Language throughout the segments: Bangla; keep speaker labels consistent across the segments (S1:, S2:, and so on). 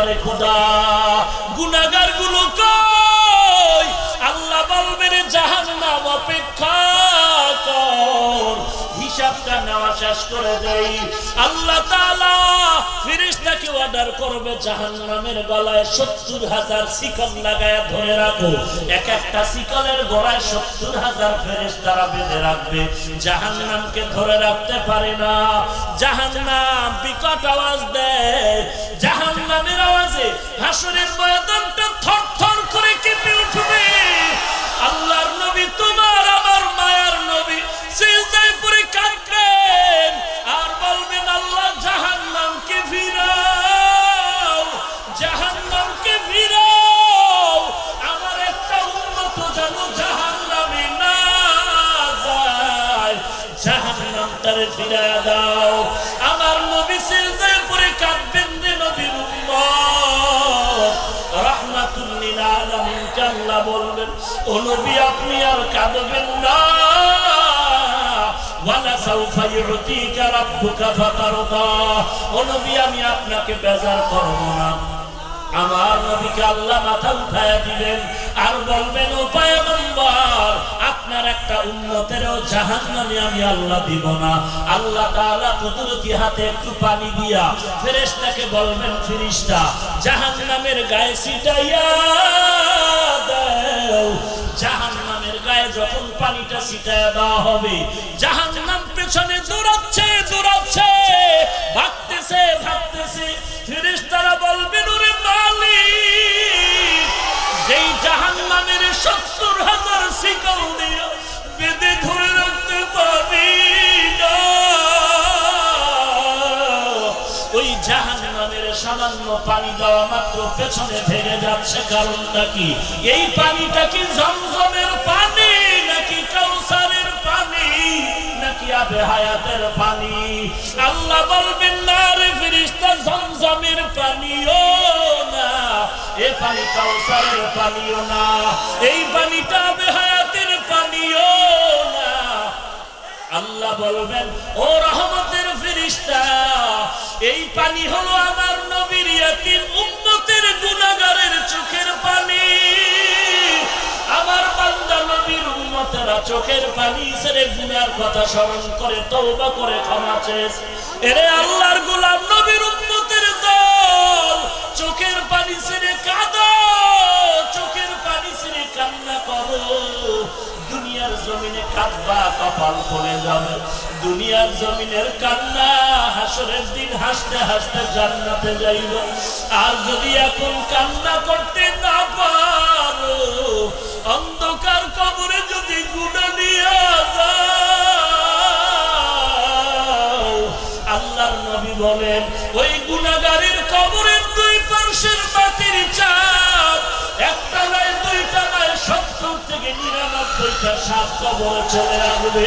S1: পারে খোদা গুনাগারগুলো কই? আল্লাহ বলবেন জাহান্নাম অপেক্ষা কর হিসাবটা নেওয়া শেষ করে দেই। আল্লাহ তাআলা ফেরেশতাকে অর্ডার করবে জাহান্নামের গলায় সত্তর হাজার শিকল লাগায় ধরে রাখো। এক একটা শিকলের গলায় সত্তর হাজার ফেরেশতারা বেঁধে রাখবে। জাহান্নামকে ধরে রাখতে পারে না। জাহান্নাম বিকট আওয়াজ দেয়। জাহান্নামের আওয়াজে হাসরের ময়দানটা থর করে কেঁপে উঠবে। আল্লাহর নবী তোমার ফিরায় দাও। আমার নবী সিজদায় পড়ে কাঁদবেন রে নবীর উম্মত। রাহমাতুল্লিল আলামিন আল্লাহ বলবেন, ও নবী, আপনি আর কাঁদবেন না। আমি আপনাকে বেজার করব আমার নবীকে আল্লাহ মাথা উঠায় দিবেন আর বলবেন, ও পয়গম্বর আপনার একটা উন্নতেরও জাহান নামে আমি আল্লাহ দিব না। আল্লাহ কুদরতি হাতে একটু পানি দিয়া ফেরেশতাকে বলবেন, ফেরেশতা, জাহান্নামের গায়ে ছিটাইয়া দাও। জাহান্নামের গায়ে যখন পানিটা সিটাইয়া দেওয়া হবে, জাহান্নাম পেছনে দৌড়াচ্ছে দৌড়াচ্ছে। সামান্য পানি দেওয়া মাত্র পেছনে ভেঙে যাচ্ছে কারণটা কি? এই পানিটা কি জমজমের পানি, নাকি কাউসারের পানি, নাকি আবে হায়াতের পানি? আল্লাহ বলবেন, না রে ফিরিস্তা জমজমের পানিও না, এ পানি কাউসারের পানিও না, এই পানিটা আবে হায়াতের পানিও না। আল্লাহ বলবেন, ও রহমতের ফেরিস্তা এই পানি হলো আমার নবীর ইয়াতিম উম্মতের গুনাহগারের চোখের পানি। আমার বান্দা নবীর উম্মতেরা চোখের পানি ছেড়ে গুনার কথা স্মরণ করে, তওবা করে, ক্ষমা চেয়েছ। এরে আল্লাহর গোলাম নবীর উম্মতের দল, চোখের পানি ছেড়ে কাঁদো, চোখের পানি ছেড়ে কান্না করো। জমিনে কাঁদবা, কপাল পড়ে যাবে। দুনিয়ার জমিনের কান্না, হাসরের দিন হাসতে হাসতে জান্নাতে যাইব। আর যদি এখন কান্না করতে না পারো, অন্ধকার কবরে যদি গুণা নিয়ে যাও, আল্লাহর নবী বলেন, ওই গুণাগারের কবরের দুই পার্শ্বের মাটির চাপ সত্তর থেকে নিরানব্বইটা সাপ কবরে চলে আসবে।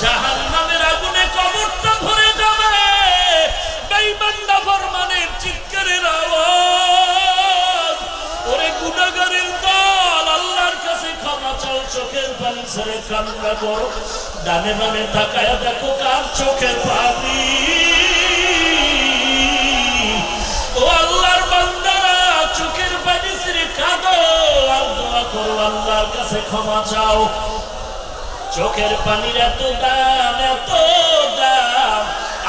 S1: জাহান নামের আগুনে কবরটা ভরে যাবে। বেঈমানরা ফরমানের চিৎকারের আওয়াজ। ওরে গুনাহগারের দল, আল্লাহর কাছে ক্ষমা চাও, চোখের পানি ছেড়ে কান্না করো। ডানে বামে তাকায় দেখো কার চোখের পানি। আল্লাহর কাছে ক্ষমা চাও। চোখের পানির এত দাম এত দাম।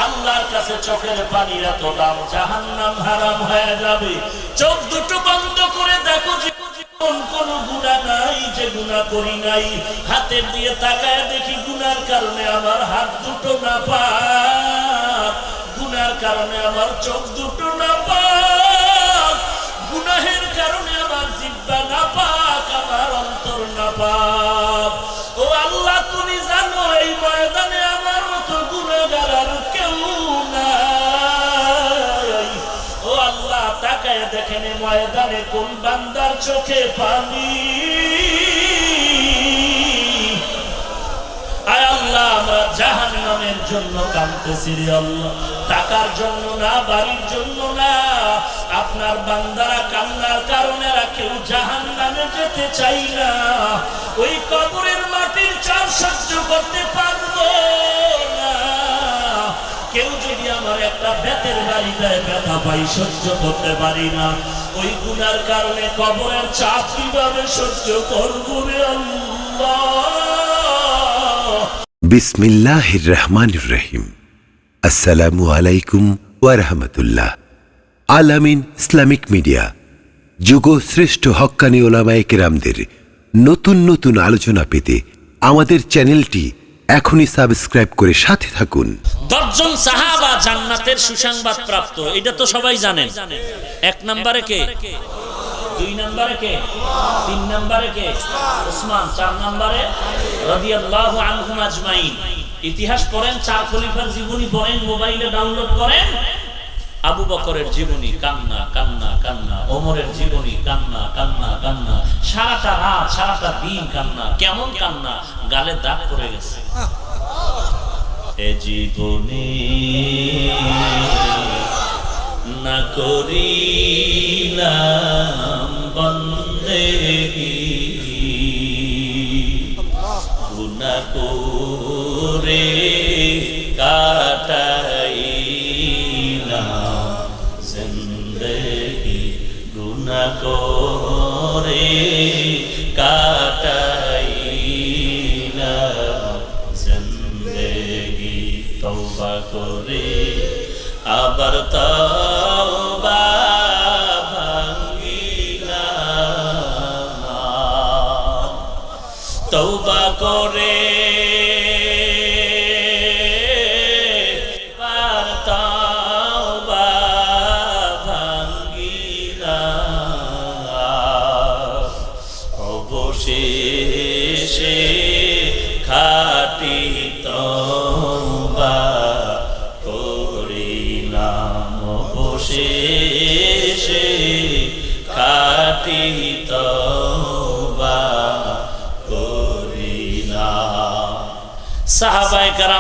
S1: আল্লাহর কাছে চোখের পানির এত দাম, জাহান্নাম হারাম হয়ে যাবে। চোখ দুটো বন্ধ করে দেখো হাতের দিয়ে তাকায় দেখি কারণে আমার হাত দুটো কারণে আমার চোখ দুটো গুনাহের কারণে আমার জিব্বা না পাক। আমার অন্তর না পাক ও আল্লাহ, তুমি জানো এই ময়দানে আমার মতো গুণাগার কেউ নাই। ও আল্লাহ, তাকায় দেখেন ময়দানে কোন বান্দার চোখে পানি। আল্লাহ, আমরা জাহান নামের জন্য কাঁদতেছি আল্লাহ। টাকার জন্য না, বাড়ির আপনার বান্দারা কান্নার কারণে কেউ জাহান নামে যেতে চাই না। ওই কবরের মাটির চার সহ্য করতে পারব কেউ যদি আমার একটা ব্যথা পাই, সহ্য করতে পারি না। ওই গুনার কারণে কবরের চাপ কীভাবে সহ্য করব
S2: বিসমিল্লাহির রহমানির রহিম। আসসালামু আলাইকুম ওয়ারহামতুল্লাহ আলামিন ইসলামিক মিডিয়া যুগ শ্রেষ্ঠ হক্কানি ওলামায়ে কেরামদের নতুন নতুন আলোচনা পেতে আমাদের চ্যানেলটি এখনই সাবস্ক্রাইব করে সাথে থাকুন।
S1: দশজন সাহাবা জান্নাতের সুসংবাদ প্রাপ্ত, এটা তো সবাই জানেন। এক নম্বরে কে? দুই নম্বরে কে? তিন নম্বরে কে? ওসমান চার নম্বরে? রাদিয়াল্লাহু আনহুম আজমাইন। ইতিহাস পড়েন, চার খলিফার জীবনী পড়েন, মোবাইলে ডাউনলোড করেন আবু বকরের জীবনী কান্না কান্না কান্না, ওমরের জীবনী কান্না কান্না কান্না, সারাটা রাত, সারাটা দিন কান্না, কেমন কান্না? গালে দাগ পড়ে গেছে। এ না করিলাম বন্দেগি গুনা করে কাটাইলাম। করে কাটাইলাম জিন্দগি তওবা করে আবার তওবা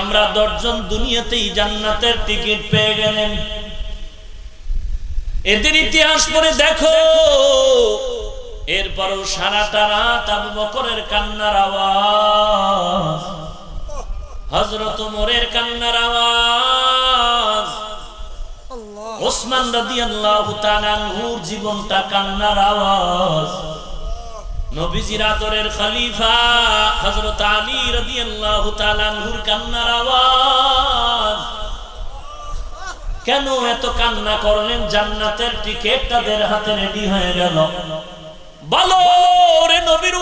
S1: কারামরা দশজন দুনিয়াতেই জান্নাতের টিকিট পেয়ে গেলেন। এদের ইতিহাস পড়ে দেখো। এরপরও সারাটা রাত আবু বকরের কান্নার আওয়াজ হজরত মোরের কান্নার আওয়াজ, ওসমান রাদিয়াল্লাহু তাআলা আনহুর জীবনটা কান্নার আওয়াজ। কেন এত কান্না করলেন? জান্নাতের টিকিট তাদের হাতে রেডি হয়ে গেল। বলো রে নবীর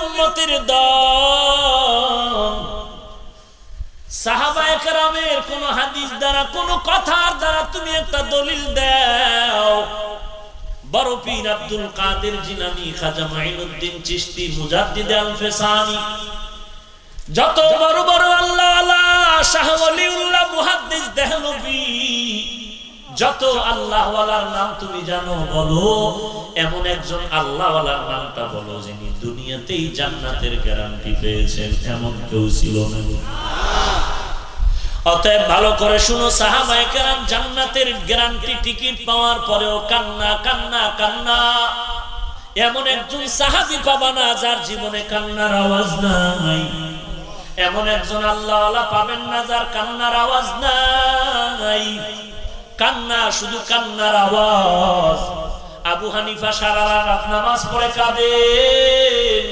S1: সাহাবায়ে কেরামের কোন হাদিস দ্বারা, কোন কথার দ্বারা তুমি একটা দলিল দাও। বড় পীর Abdul Qadir Jilani Khwaja Moinuddin Chishti Mujaddid Alf Sani. যত বড় বড় আল্লাহ আল্লাহ শাহ ওলিউল্লাহ মুহাদ্দিস দেহলবি যত আল্লাহওয়ালার নাম তুমি জানো, বলো, এমন একজন আল্লাহওয়ালার নামটা বলো, যিনি দুনিয়াতেই জান্নাতের গ্যারান্টি পেয়েছেন, এমন কেউ ছিল না। অতএব ভালো করে শুনো, সাহাবায়ে কেরাম জান্নাতের গ্যারান্টি টিকিট পাওয়ার পরেও কান্না কান্না কান্না। এমন একজন সাহাবী পাবা না যার জীবনে কান্নার আওয়াজ নাই। এমন একজন আল্লাহ পাবেন না যার কান্নার আওয়াজ নাই। কান্না, শুধু কান্নার আওয়াজ। আবু হানিফা সারা রাত নামাজ পড়ে কাঁদেন।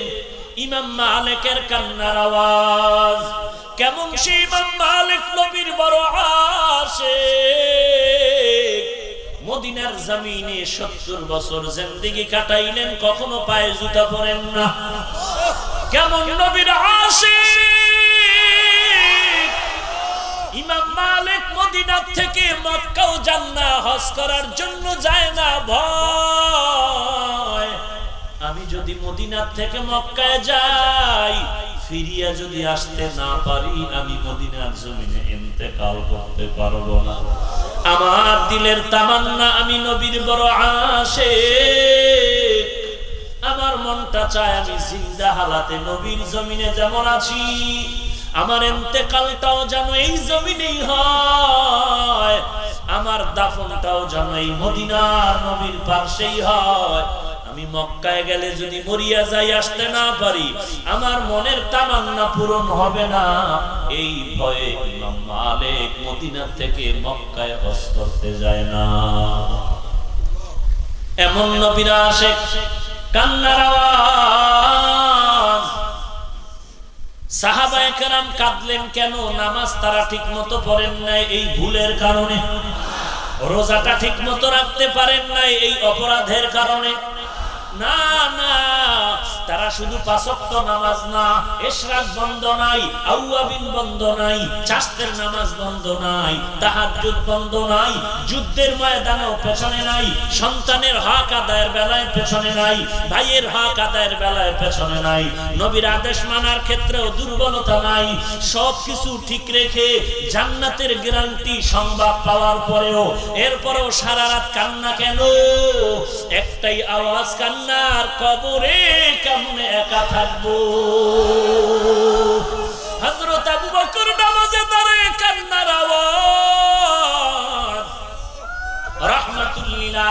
S1: ইমাম মালিকের কান্নার আওয়াজ। কেমন সে ইমাম মালিক নবীর বড় আসে মদিনার জমিনে সত্তর বছর জিন্দেগি কাটাইলেন, কখনো পায়ে জুতা পরেন না। কেমন নবীর আসে ইমাম মালিক মদিনা থেকে মক্কাও যান না, হজ করার জন্য যায় না, ভয়। আমি যদি মদিনা থেকে মক্কায় যাই ফিরিয়া যদি আসতে না পারি, আমি মদিনার জমিনে ইন্তেকাল করতে পারব না। আমার দিলের তামান্না আমি নবীর বড় আসে আমার মনটা চায় আমি জিন্দা হালাতে নবীর জমিনে যেমন আছি। আমার এতেকালটাও যেন এই জমিনেই হয়। আমার দাফনটাও যেন এই মদিনার নবীর পাশেই হয়। আমি মক্কায় গেলে যদি মরিয়া যাই, আসতে না পারি, আমার মনের তামান্না পূরণ হবে না। এই ভয়ে মালিক মদিনা থেকে মক্কায় হজ করতে যায় না। এমন নবীরা আসে, কান্নার আওয়াজ। কাঁদলেন, কেন নামাজ তারা ঠিক মতো পড়েন নাই? এই ভুলের কারণে। রোজাটা ঠিক মতো রাখতে পারেন নাই, এই অপরাধের কারণে। না না তারা শুধু পাঁচক্ত নামাজ না, এশরাক বন্ধ নাই, আউয়াবিন বন্ধ নাই চাস্তের নামাজ বন্ধ নাই, তাহাজ্জুদ বন্ধ নাই, যুদ্ধের ময়দানেও পেছনে নাই, সন্তানের হক আদায়ের বেলায় পেছনে নাই, ভাইয়ের হক আদায়ের বেলায় পেছনে নাই, নবীর আদেশ মানার ক্ষেত্রেও দুর্বলতা নাই সব কিছু ঠিক রেখে জান্নাতের গ্যারান্টি সংবাদ পাওয়ার পরেও, এরপরেও সারা রাত কান্না কেন? একটাই আওয়াজ, কান্নার কবরে কেমনে একা থাকব। হযরত আবু বকর নামাজে দাঁড়িয়ে কান্নার আওয়াজ।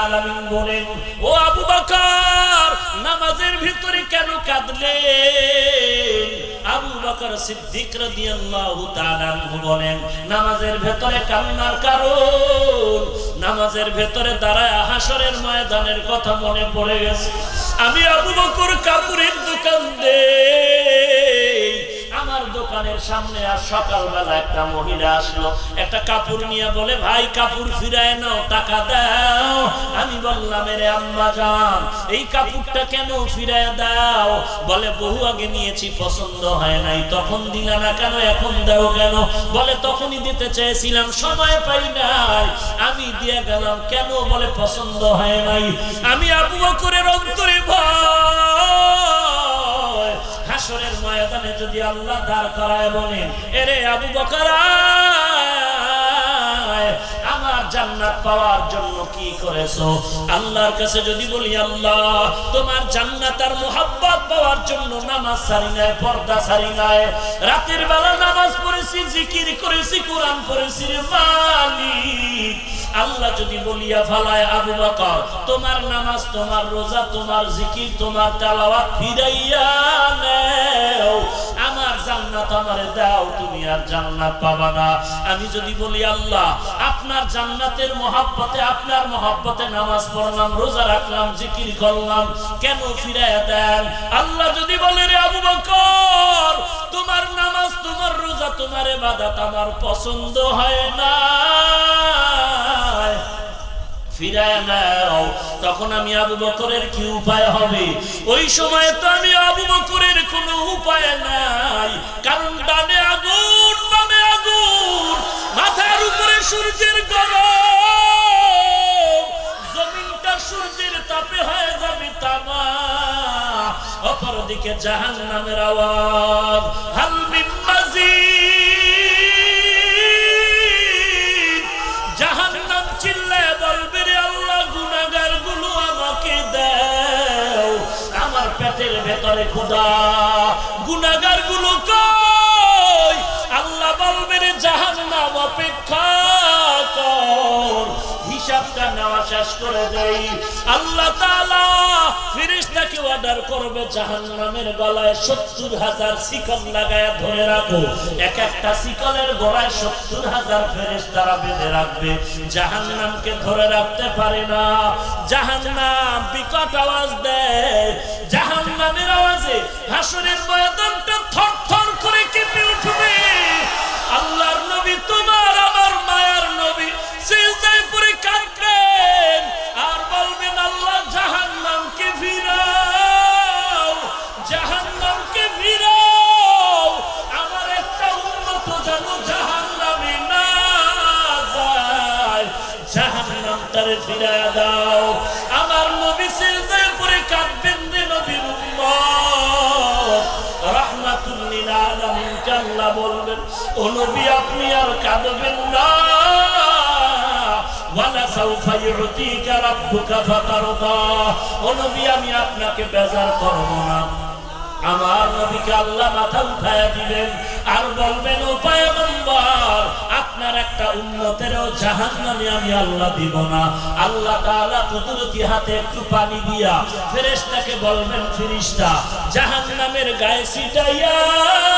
S1: আলামিন বলেন, ও আবু বকর, নামাজের ভিতরে কেন কাঁদলেন? আবু বকর সিদ্দিক রাদিয়াল্লাহু তাআলা বলেন, নামাজের ভেতরে কান্নার কারণ, নামাজের ভেতরে দাঁড়ায় হাসরের ময়দানের কথা মনে পড়ে গেছে। আমি আবু বকর কাপুরের দোকান দে। আমার দোকানের সামনে আর সকালবেলা একটা মহিলা আসলো। একটা কাপড় নিয়ে বলে, ভাই, কাপড় ফিরায় নাও, টাকা দাও। আমি বললাম, এরে আম্মা যান এই কাপড়টা কেন ফিরায় দাও? বলে, বহু আগে নিয়েছি, পছন্দ হয় নাই। তখন দিলা না কেন, এখন দাও কেন? বলে, তখনই দিতে চেয়েছিলাম, সময় পাই নাই। আমি দিয়ে গেলাম কেন? বলে, পছন্দ হয় নাই। আমি আবু বকরের অন্তরে ভয়। হাসরের ময়দানে যদি আল্লাহ দাঁড় করায় বলেন, এরে আবু বকর আমার জান্নাত পাওয়ার জন্য কি করেছ? আল্লাহর কাছে যদি বলি, আল্লাহ, তোমার জান্নাত আর মোহাব্বত পাওয়ার জন্য নামাজ সারি নাই, পর্দা সারি নাই। রাতের বেলা নামাজ পড়েছি, জিকির করেছি, কোরআন পড়েছি রে মালিক। আল্লাহ যদি বলিয়া ফালায় আবু বকর, তোমার নামাজ, তোমার রোজা, তোমার জিকির, তোমার তেলাওয়াত ফিরাইয়া নেও। জান্নাত আমারে দাও, তুমি আর জান্নাত পাবা না। আমি যদি বলি, আল্লাহ, আপনার জান্নাতের মহাব্বতে, আপনার মহাব্বতে নামাজ পড়লাম, রোজা রাখলাম, জিকির করলাম, কেন ফিরাইয়া দেন? আল্লাহ যদি বলে, রে আবু বকর, তোমার নামাজ, তোমার রোজা, তোমার ইবাদত আমার পছন্দ হয় না। ফিরায় নাও। তখন আমি আবু বকরের কি উপায় হবে? ওই সময় তো আমি আবু বকরের উপায় নাই। কারণ ডানে আগুন, বামে আগুন, মাথার উপরে সূর্যের গরম। জমিনটা সূর্যের তাপে হয়ে যাবে তামা। অপরদিকে আওয়াজ। হালমিন মাজিদ। ভেতরে খোদা গুনাগারগুলো আল্লাহ বলবেন জাহান নাম অপেক্ষা কর। হিসাবটা নেওয়া শেষ করে দেই। আল্লাহ তাআলা ফেরেশতাকে অর্ডার করবে? জাহান্নামের গলায় সত্তর হাজার শিকল লাগায় ধরে রাখো। এক একটা শিকলের গলায় সত্তর হাজার ফেরেশতারা বেঁধে রাখবে। জাহান্নামকে ধরে রাখতে পারে না। জাহান্নাম বিকট আওয়াজ দেয়। জাহান্নামের আওয়াজে হাসরের ময়দানটা থর থর করে কেঁপে উঠবে। আল্লাহর নবী তোমার ও নবী, আপনি আর কাঁদবেন না। আমি আপনাকে বেজার করব না। আমার নবীকে আল্লাহ মাথা আর বলবেন আপনার একটা উন্নতেরও জাহান নামে আমি আল্লাহ দিব না। আল্লাহ কুদরতি হাতে একটু পানি দিয়া ফেরেশতাকে বলবেন, ফেরেশতা জাহান নামের গায়ে ছিটাইয়া দাও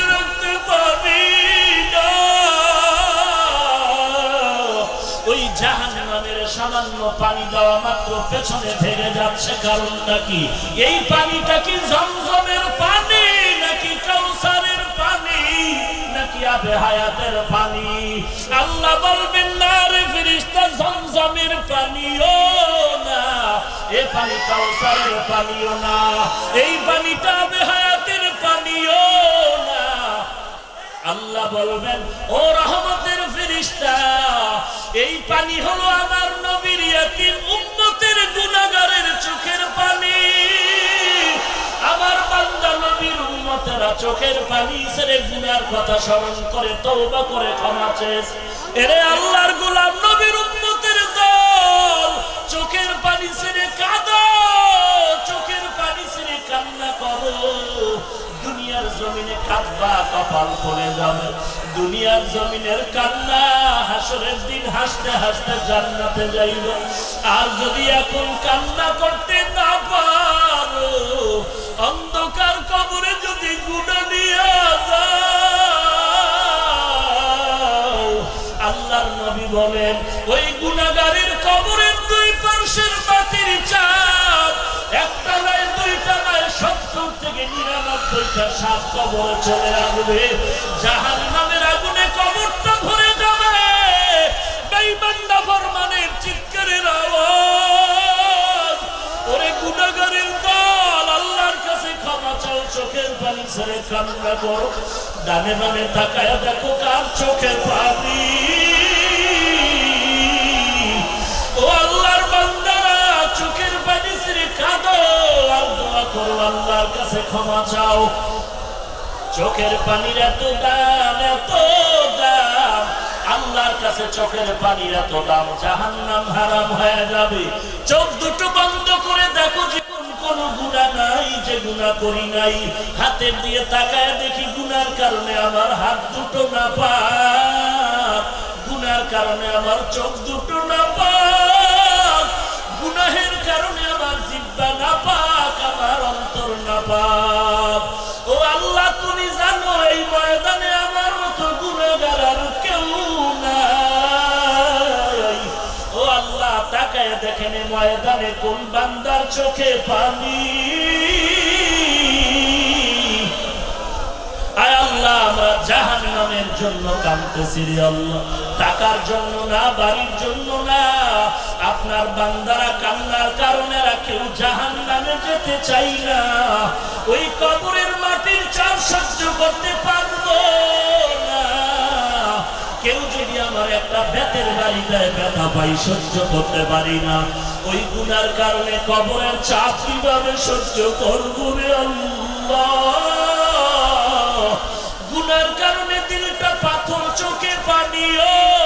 S1: পানি দেওয়া মাত্র পেছনে ভেঙে যাচ্ছে কারণটা কি? এই পানিটা কি জমজমের পানি, নাকি কাউসারের পানি, নাকি আবে হায়াতের পানি? আল্লাহ বলবেন, না আল্লাহ বলবেন, ও রহমতের ফেরিস্তা এই পানি হলো আমার নবীর ইয়াতিম উম্মতের গুনাহগারের চোখের পানি। আমার বান্দা নবীর উম্মতেরা চোখের পানি ছেড়ে গুনার কথা স্মরণ করে, তওবা করে, ক্ষমা চেয়েছ। এরে আল্লাহর গোলাম নবীর উম্মতের দল, চোখের পানি ছেড়ে জমিনে কাঁদবা, কপাল পড়ে যাবে। দুনিয়ার জমিনের কান্না, হাসরের দিন হাসতে হাসতে জান্নাতে যাইব। আর যদি এখন কান্না করতে না পারো, অন্ধকার কবরে যদি গুণা যাও, আল্লাহর নবী বলেন, ওই গুণাগারের কবরের দুই পার্শ্বের নিরানব্বইটা সাপ কবরে চলে আসবে। জাহান নামের আগুনে কবরটা ভরে যাবে। বেঈমানরা ফরমানের চিৎকারের আওয়াজ। ওরে গুনাহগারের দল, আল্লাহর কাছে ক্ষমা চাও, চোখের পানি ছেড়ে কান্না করো। ডানে বামে তাকায় দেখো কার চোখের পানি। করো, আল্লাহর কাছে ক্ষমা চাও। চোখের পানির এত দাম এত দাম। আল্লাহর কাছে চোখের পানির এত দাম, জাহান্নাম হারাম হয়ে যাবে। চোখ দুটো বন্ধ করে দেখো যে গুণা নাই, যে গুণা করি নাই। হাতের দিয়ে তাকায় দেখি গুনার কারণে আমার হাত দুটো না গুনার কারণে আমার চোখ দুটো না গুনাহের কারণে আমার জিব্বা না ও আল্লাহ, তুমি জানো এই ময়দানে আমার মতো গুণাগার কেউ নাই। ও আল্লাহ, তাকায় দেখেন ময়দানে কোন বান্দার চোখে পানি। আয় আল্লাহ, আমরা জাহান নামের জন্য কামতেছি আল্লাহ। টাকার জন্য না, বাড়ির জন্য না। আপনার বান্দারা কান্নার কারণে কেউ জাহান নামে যেতে চাই না। ওই কবরের মাটির চাপ সহ্য করতে পারব কেউ যদি আমার একটা ব্যথা পাই, সহ্য করতে পারি না। ওই গুনার কারণে কবরের চাপ কীভাবে সহ্য করব গুনার কারণে দিলটা পাথর চোখে পানিও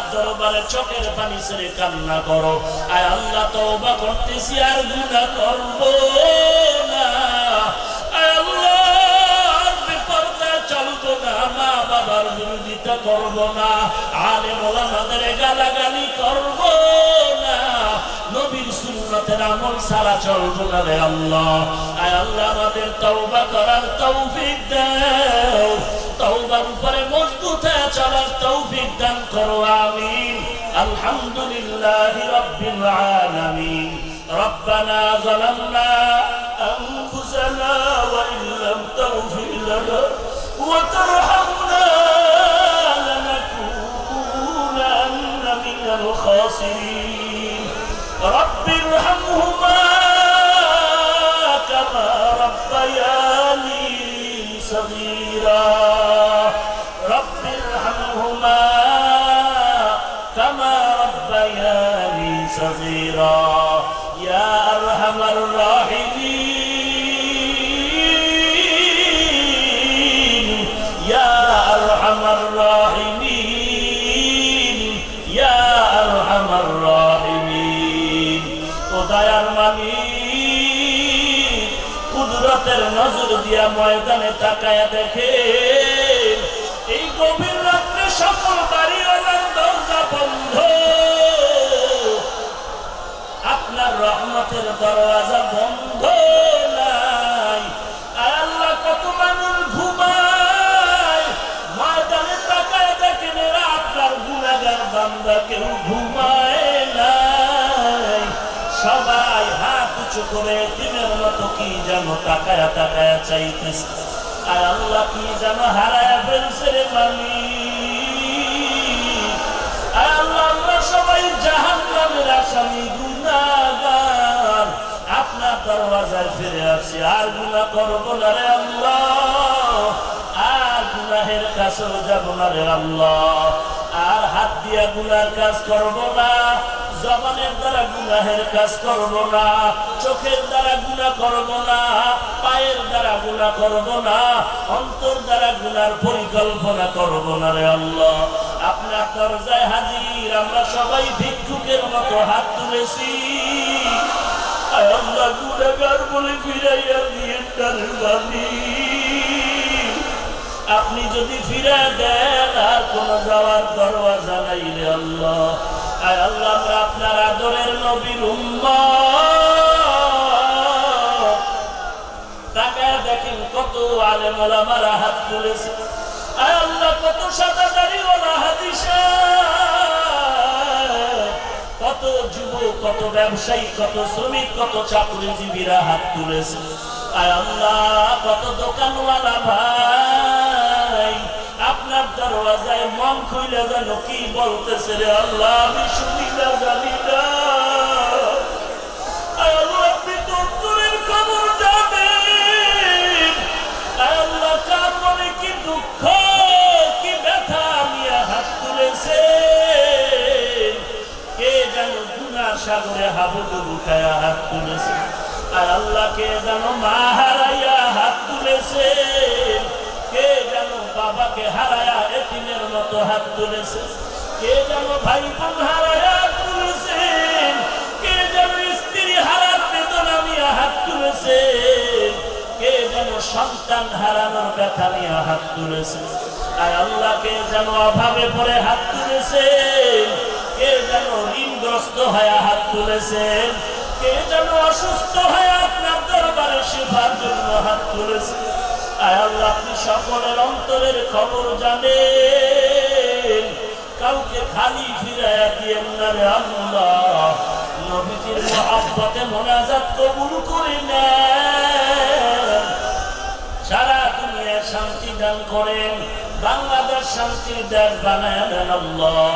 S1: আল্লাহ দরবারে চোখের পানি ছেড়ে কান্না করো। আয় আল্লাহ তওবা করতেছি, আর গুনাহ করব না। আয় আল্লাহ আর বেপরদায় চলবো না মা বাবার বিরোধিতা করব না। আলে গালাগালি করব না। নবীর সুন্নতের আমল সারা চলবো না রে আল্লাহ। আয় আল্লাহ আমাদের তওবা করার তৌফিক দাও। তওবার উপরে মজবুত হয়ে চলার তৌফিক দান করো আমিন আলহামদুলিল্লাহ রাব্বিল আলামিন ربنا ظلمنا أنفسنا وإن لم تغفر لنا وترحمنا لنكونن من الخاسرين رب ارحمهما كما ربياني صغيرا رب ربهما كما ربياني صغيرا يا أرحم الراحمين يا أرحم الراحمين يا أرحم الراحمين وداير مامين قدرة النظر دي ميدان تاكايا দেখে এই গভীর রহমতের দরওয়াজা বন্ধ নাই। আল্লাহ কত মানুষ ঘুমায়। ময়দানে তাকায় দেখেন গুণাগার বান্দা কেউ ঘুমায় নাই। সবাই হাত উঁচু করে দিনের মতো কি যেন তাকায়া চাইতেছে। আর আল্লাহ কি যেন হারায় ফেলছে রে মালিক। আল্লাহ, আমরা সবাই আসামি দরওয়াজায় ফিরে আসি। আর গুনাহ করব না রে আল্লাহ। আর গুনাহের কাছেও যাব না রে আল্লাহ। আর হাত দিয়া গুনার কাজ করব না। জবানের দ্বারা গুনাহের কাজ করব না। চোখের দ্বারা গুণা করব না। পায়ের দ্বারা গুণা করব না। অন্তর দ্বারা গুনার পরিকল্পনা করব না রে আল্লাহ। আপনার দরজায় হাজির, আমরা সবাই ভিক্ষুকের মতো হাত তুলেছি। আল্লাহ গুণাগার বলে ফিরাইয়া দিয়ে আপনি যদি ফিরে দেন, আর কোন যাওয়ার দরওয়াজা নাই রে আল্লাহ। আয় আল্লাহ আমরা আপনার আদরের নবীর তাকায় দেখেন কত আলেম ওলামারা হাত তুলেছে। আয় আল্লাহ কত সাদা দাড়িওয়ালা হাদিসা। কত যুবক, কত ব্যবসায়ী, কত শ্রমিক, কত চাকরিজীবীরা হাত তুলেছে। আয় আল্লাহ, কত দোকানওয়ালা ভাই, আপনার দরওয়াজায় মন খুইলে যেন কি বলতেছে রে আল্লাহ, আমি শুনি না। জানি না সাগরে হাবুডুবু খায়া হাত তুলেছে। আর আল্লাহ কে যেন মা হারাইয়া হাত তুলেছে। কে যেন বাবাকে হারায়া এতিমের মতো হাত তুলেছে। কে যেন ভাই বোন হারায়া হাত তুলেছেন কে যেন স্ত্রী হারার বেদনা নিয়ে হাত তুলেছে। কে যেন সন্তান হারানোর ব্যথা নিয়ে হাত তুলেছে। আর আল্লাহকে যেন অভাবে পড়ে হাত তুলেছেন কে যেন ঋণগ্রস্ত হয়ে হাত তুলেছেন কে যেন অসুস্থ হয়ে আপনার দরবারে সেবার জন্য হাত তুলেছে? আপনি সকলের অন্তরের খবর জানেন। কাউকে খালি ফিরাইয়া দিয়েন না রে আল্লাহ। নবীজির মহাব্বতে মোনাজাত কবুল করে নেন। সারা দুনিয়ায় শান্তি দান করেন। বাংলাদেশ শান্তির দেশ বানায় দেন আল্লাহ।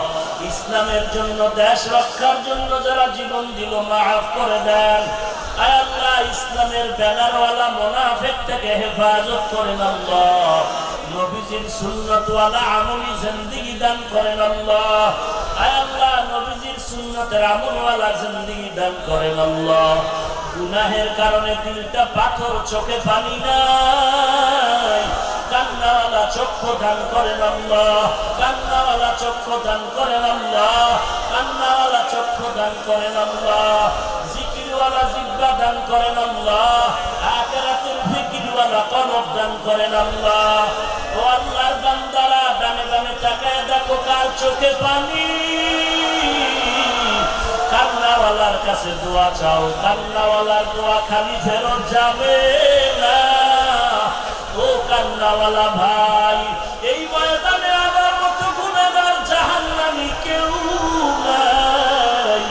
S1: ইসলামের জন্য, দেশ রক্ষার জন্য যারা জীবন দিল, মাফ করে দেন। আল্লাহ, ইসলামের ব্যানারওয়ালা মোনাফেক থেকে হেফাজত করেন আল্লাহ। নবীজির সুন্নতওয়ালা আমলি জিন্দেগি দান করেন আল্লাহ। আল্লাহ, নবীজির সুন্নতের আমলওয়ালা জিন্দেগি দান করেন আল্লাহ। গুনাহের কারণে দিলটা পাথর চোখে পানি নাই। কান্নাওয়ালা চক্ষু দান করেন আল্লাহ, কান্নাওয়ালা চক্ষু দান করেন আল্লাহ, কান্নাওয়ালা চক্ষু দান করেন আল্লাহ, জিকিরওয়ালা জিব্বা দান করেন আল্লাহ, আখেরাতের ফিকিরওয়ালা কলব দান করেন আল্লাহ। ও আল্লাহর বান্দারা, ডানে ডানে তাকায় দেখো কার চোখে পানি। কান্নাওয়ালার কাছে দোয়া চাও, কান্নাওয়ালার দোয়া খালি ফেরত যাবে না। কান্নাওয়ালা ভাই, এই ময়দানে আমার মতো গুণাগার জাহান্নামি কেউ নাই।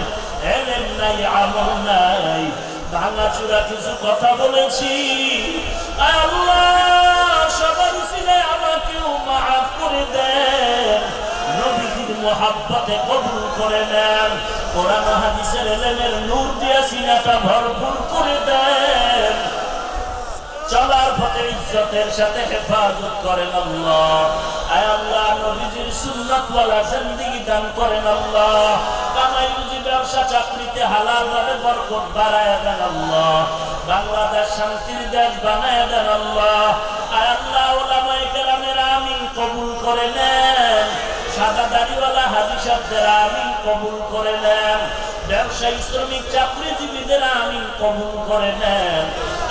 S1: এলেন নাই, আমল নাই। ভাঙা চূড়া কিছু কথা বলেছি। করে নেন। কোরআন হাদিসের এলেমের নূর দিয়া ভরপুর করে দেন। চলার পথে ইজ্জতের সাথে হেফাজত করেন আল্লাহ। আয় আল্লাহ, নবীজির সুন্নাত ওয়ালা জিন্দেগি দান করেন আল্লাহ। কামাই রুজি ব্যবসা চাকরিতে হালাল ভাবে বরকত বাড়ায় দেন আল্লাহ। বাংলাদেশ শান্তির দেশ বানায় দেন আল্লাহ। আয় আল্লাহ, ওলামায়ে কেরামের আমিন কবুল করে নেন। সাদা দাড়িওয়ালা হাজি সাহেবদের আমিন কবুল করে নেন। ব্যবসায়ী শ্রমিক চাকরিজীবীদের আমিন কবুল করে নেন।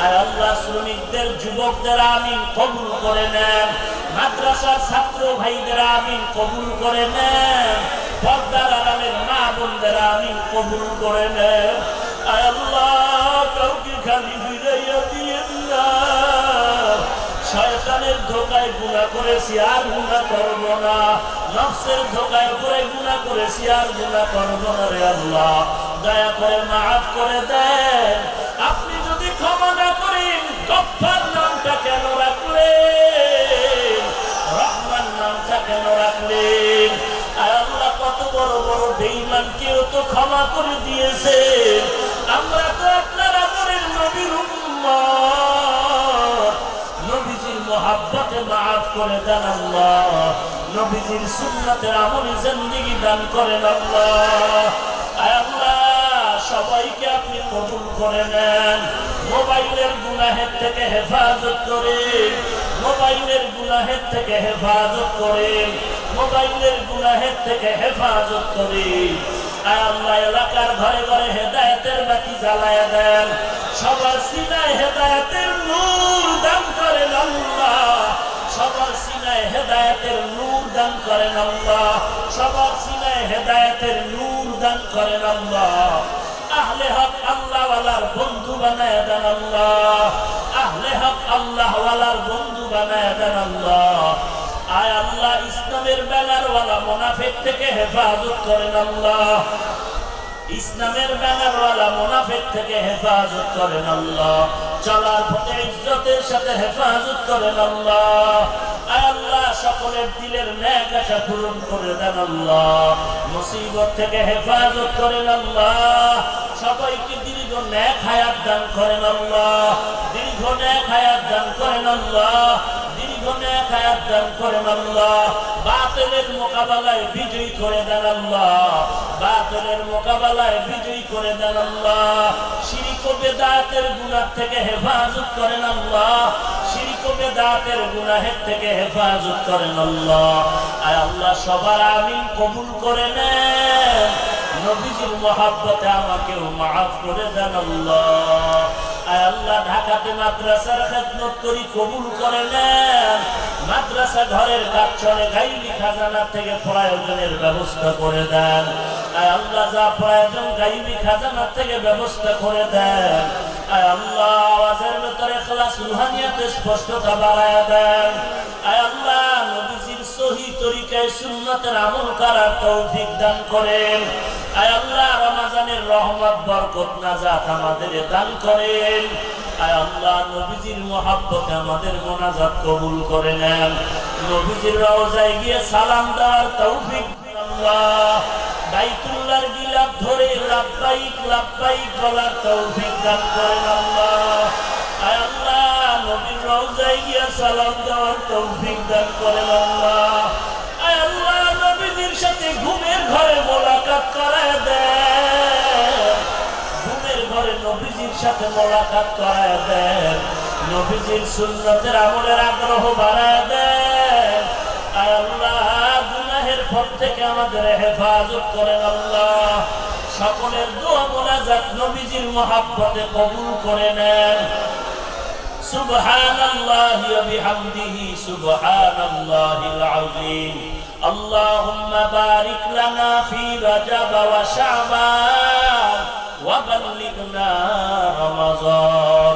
S1: আর আল্লাহ শ্রমিকদের, যুবকদের আমিন কবুল করে নেন। মাদ্রাসার ছাত্র ভাইদের আমিন কবুল করে নেন। পর্দার আড়ালের মা বোনদের আমিন কবুল করে নেন। আর আল্লাহ কাউকে খালি ফিরাইয়া দিয়ে না। শয়তানের ধোকায় গুণা করেছি আর গুণা করব না। নফসের ধোকায় করে গুণা করেছি আর গুণা করব না রে আল্লাহ। দয়া করে মাফ করে দেন। আপনি যদি ক্ষমা না করেন, গফফার নামটা কেন রাখলেন? রহমান নামটা কেন রাখলেন? আর আল্লাহ, কত বড় বড় বেঈমান কেউ তো ক্ষমা করে দিয়েছে। আমরা তো আপনার আদরের নবীর নবীজির মহাব্বতে মাফ করে দেন আল্লাহ। নবীজির সুন্নতের আমলি জিন্দেগি দান করেন আল্লাহ। আল্লাহ, সবাইকে আপনি কবুল করে নেন। মোবাইলের গুনাহের থেকে হেফাজত করেন। মোবাইলের গুনাহের থেকে হেফাজত করেন। মোবাইলের গুনাহের থেকে হেফাজত করেন। আল্লাহ, এলাকার ঘরে ঘরে হেদায়েতের বাতি জ্বালায় দেন। সবার সিনায় হেদায়েতের নূর হেদায়েতের নূর দান করেন আল্লাহ। সবার সিনায় হেদায়েতের নূর দান করেন আল্লাহ। আহলে হক আল্লাহ ওয়ালার বন্ধু বানায় দেন আল্লাহ। আহলে হক আল্লাহ ওয়ালার বন্ধু বানায় দেন আল্লাহ। আয় আল্লাহ, ইসলামের ব্যানার ওয়ালা মুনাফিক থেকে হেফাজত করেন আল্লাহ। ইসলামের ব্যানারওয়ালা মুনাফিক থেকে হেফাজত করেন আল্লাহ। চলার পথে ইজ্জতের সাথে হেফাজত করেন আল্লাহ। আল্লাহ সকলের দিলের ন্যাক পূরণ করে দেন আল্লাহ। মুসিবত থেকে হেফাজত করেন আল্লাহ। সবাইকে দীর্ঘ ন্যাক হায়াত দান করেন আল্লাহ। দীর্ঘ ন্যাক হায়াত দান করেন আল্লাহ। দীর্ঘ ন্যাক হায়াত দান করেন আল্লাহ। মোকাবেলায় বিজয়ী করে দেন আল্লাহ। বাতিলের মোকাবেলায় বিজয়ী করে দেন আল্লাহ। শিরিক ও থেকে হেফাজত করেন আল্লাহ। শিরিক ও বেদাতের গুনাহের থেকে হেফাজত করেন আল্লাহ। আয় আল্লাহ সবার আমিন কবুল করে নেন। নবীজির মহাব্বতে আমাকেও মাফ করে দেন আল্লাহ। আল্লাহ ঢাকাতে মাদ্রাসার খেদমত করি কবুল করে নেন। মাদ্রাসা ঘরের কাজ চলে গাইলি খাজানা থেকে প্রয়োজনের ব্যবস্থা করে দেন। আল্লাহ যা প্রয়োজন গাইবি খাজানা থেকে ব্যবস্থা করে দেন। আয় আল্লাহ আওয়াজের ভেতরে খালাস রুহানিয়াতে স্পষ্টতা বাড়ায় দেন। আয় আল্লাহ নবীজির সহি তরিকায় আমল করার তৌফিক দান করেন। আয় আল্লাহ রমাজানের রহমত, বরকত, নাজাত আমাদের দান করেন। আয় আল্লাহ নবীজির মহাব্বতে আমাদের মোনাজাত কবুল করে নেন। নবীজির রওজায় গিয়ে সালাম দেওয়ার তৌফিক আল্লাহ। বাইতুল্লাহর গিলাপ ধরে লাব্বাইক লাব্বাইক বলার তৌফিক দান করেন আল্লাহ। আয় আল্লাহ, নবীর রওজায় গিয়ে সালাম দেওয়ার তৌফিক দান করেন আল্লাহ। আয় আল্লাহ, নবীজির সাথে ঘুমের ঘরে মোলাকাত করায় দেন ঘুমের ঘরে নবীজির সাথে মোলাকাত করায় দেন নবীজির সুন্নতের আমলের আগ্রহ বাড়ায় দেন থেকে আমাদের হেফাজত করেন আল্লাহ সকলের দোয়া মোনাজাত নবীজির মহাব্বতে কবুল করে নেন سبحان الله وبحمده سبحان الله العظيم اللهم بارك لنا في رجب وشعبان وبلغنا رمضان